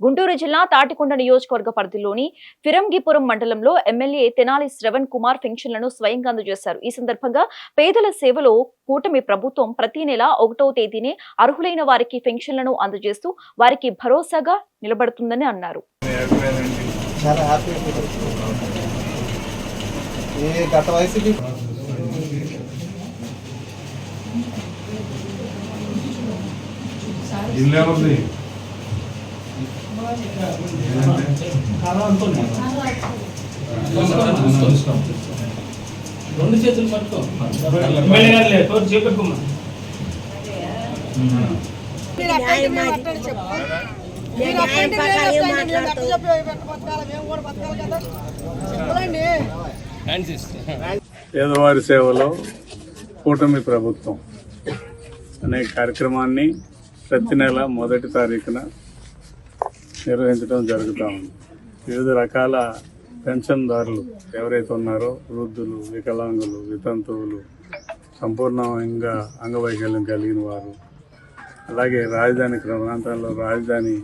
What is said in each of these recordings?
గుంటూరు జిల్లా తాటికొండ నియోజకవర్గ పరిధిలోని ఫిరంగిపురం మండలంలో ఎమ్మెల్యే తెనాలి శ్రవణ్ కుమార్ పెన్షన్లను స్వయంగా అందజేశారు. ఈ సందర్భంగా పేదల సేవలో కూటమి ప్రభుత్వం ప్రతి నెల ఒకటో తేదీనే అర్హులైన వారికి పెన్షన్లను అందజేస్తూ వారికి భరోసాగా నిలబడుతుందని అన్నారు. ఇల్లు ఎవరిది రెండు చేతులు పట్టుకో చేపెట్టుకోమా పేదవారి సేవలో కూటమి ప్రభుత్వం అనే కార్యక్రమాన్ని ప్రతి నెల మొదటి తారీఖున నిర్వహించడం జరుగుతూ ఉంది. వివిధ రకాల పెన్షన్దారులు ఎవరైతే ఉన్నారో వృద్ధులు వికలాంగులు వితంతువులు సంపూర్ణంగా అంగవైకల్యం కలిగిన వారు అలాగే రాజధాని ప్రాంతంలో రాజధాని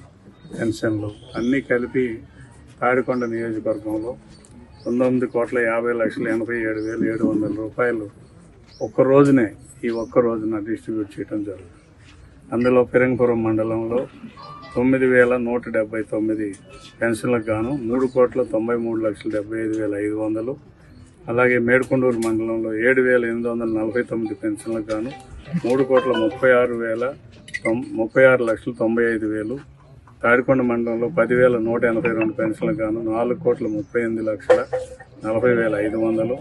పెన్షన్లు అన్నీ కలిపి తాడికొండ నియోజకవర్గంలో పంతొమ్మిది కోట్ల యాభై లక్షల ఎనభై ఏడు వేల ఏడు వందల రూపాయలు ఒక్క రోజునే ఈ ఒక్క రోజున డిస్ట్రిబ్యూట్ చేయడం జరుగుతుంది. అందులో ఫిరంగపురం మండలంలో తొమ్మిది వేల నూట డెబ్బై తొమ్మిది పెన్షన్లకు గాను మూడు కోట్ల తొంభై మూడు లక్షల డెబ్బై ఐదు వేల ఐదు వందలు. అలాగే మేడుకొండూరు మండలంలో ఏడు వేల ఎనిమిది వందల నలభై తొమ్మిది పెన్షన్లకు గాను మూడు కోట్ల ముప్పై ఆరు వేల తొం- ముప్పై ఆరు లక్షల తొంభై ఐదు వేలు. తాడికొండ మండలంలో పదివేల నూట ఎనభై రెండు పెన్షన్లకు గాను నాలుగు కోట్ల ముప్పై ఎనిమిది లక్షల నలభై వేల ఐదు వందలు.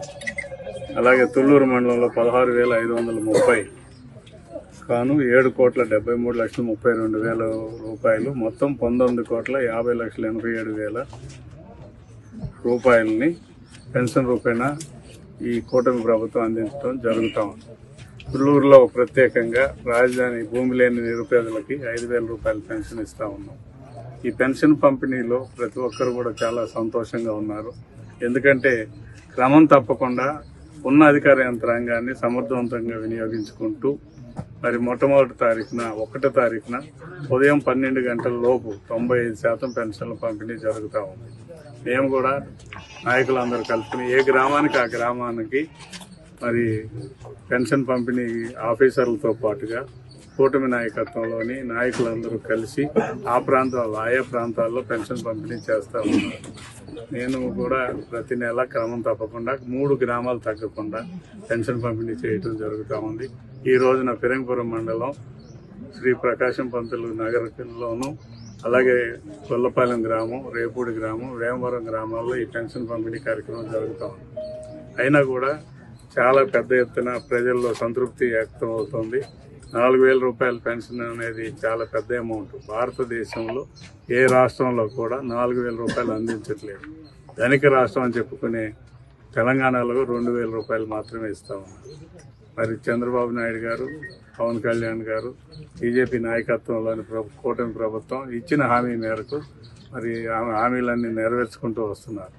అలాగే తుళ్ళూరు మండలంలో పదహారు వేల ఐదు వందల ముప్పై కాను ఏడు కోట్ల డెబ్బై మూడు లక్షల ముప్పై రెండు వేల రూపాయలు. మొత్తం పంతొమ్మిది కోట్ల యాభై లక్షల ఎనభై ఏడు వేల రూపాయలని పెన్షన్ రూపేణా ఈ కూటమి ప్రభుత్వం అందించడం జరుగుతూ ఉంది. తుళ్ళూరులో ప్రత్యేకంగా రాజధాని భూమి లేని నిరుపేదలకి ఐదు వేల రూపాయల పెన్షన్ ఇస్తూ ఉన్నాం. ఈ పెన్షన్ పంపిణీలో ప్రతి ఒక్కరు కూడా చాలా సంతోషంగా ఉన్నారు. ఎందుకంటే క్రమం తప్పకుండా ఉన్న అధికార యంత్రాంగాన్ని సమర్థవంతంగా వినియోగించుకుంటూ మరి మొట్టమొదటి తారీఖున ఒకటో తారీఖున ఉదయం పన్నెండు గంటల లోపు తొంభై ఐదు శాతం పెన్షన్ల పంపిణీ జరుగుతూ ఉంది. మేము కూడా నాయకులందరూ కలుపుకుని ఏ గ్రామానికి ఆ గ్రామానికి మరి పెన్షన్ పంపిణీ ఆఫీసర్లతో పాటుగా కూటమి నాయకత్వంలోని నాయకులందరూ కలిసి ఆ ప్రాంతాల్లో ఆయా ప్రాంతాల్లో పెన్షన్ పంపిణీ చేస్తూ ఉన్నారు. నేను కూడా ప్రతి నెల క్రమం తప్పకుండా మూడు గ్రామాలు తగ్గకుండా పెన్షన్ పంపిణీ చేయటం జరుగుతూ ఉంది. ఈ రోజున ఫిరంగపురం మండలం శ్రీ ప్రకాశం పంతులు నగరంలోను అలాగే కొల్లపాలెం గ్రామం రేపూడి గ్రామం వేమవరం గ్రామాల్లో ఈ పెన్షన్ పంపిణీ కార్యక్రమం జరుగుతూ ఉంది. అయినా కూడా చాలా పెద్ద ఎత్తున ప్రజల్లో సంతృప్తి వ్యక్తం అవుతుంది. నాలుగు వేల రూపాయల పెన్షన్ అనేది చాలా పెద్ద అమౌంట్. భారతదేశంలో ఏ రాష్ట్రంలో కూడా నాలుగు వేల రూపాయలు అందించట్లేదు. ధనిక రాష్ట్రం అని చెప్పుకునే తెలంగాణలో రెండు వేల రూపాయలు మాత్రమే ఇస్తా ఉన్నారు. మరి చంద్రబాబు నాయుడు గారు పవన్ కళ్యాణ్ గారు బీజేపీ నాయకత్వంలోని ప్రభు కూటమి ప్రభుత్వం ఇచ్చిన హామీ మేరకు మరి ఆమె హామీలన్నీ నెరవేర్చుకుంటూ వస్తున్నారు.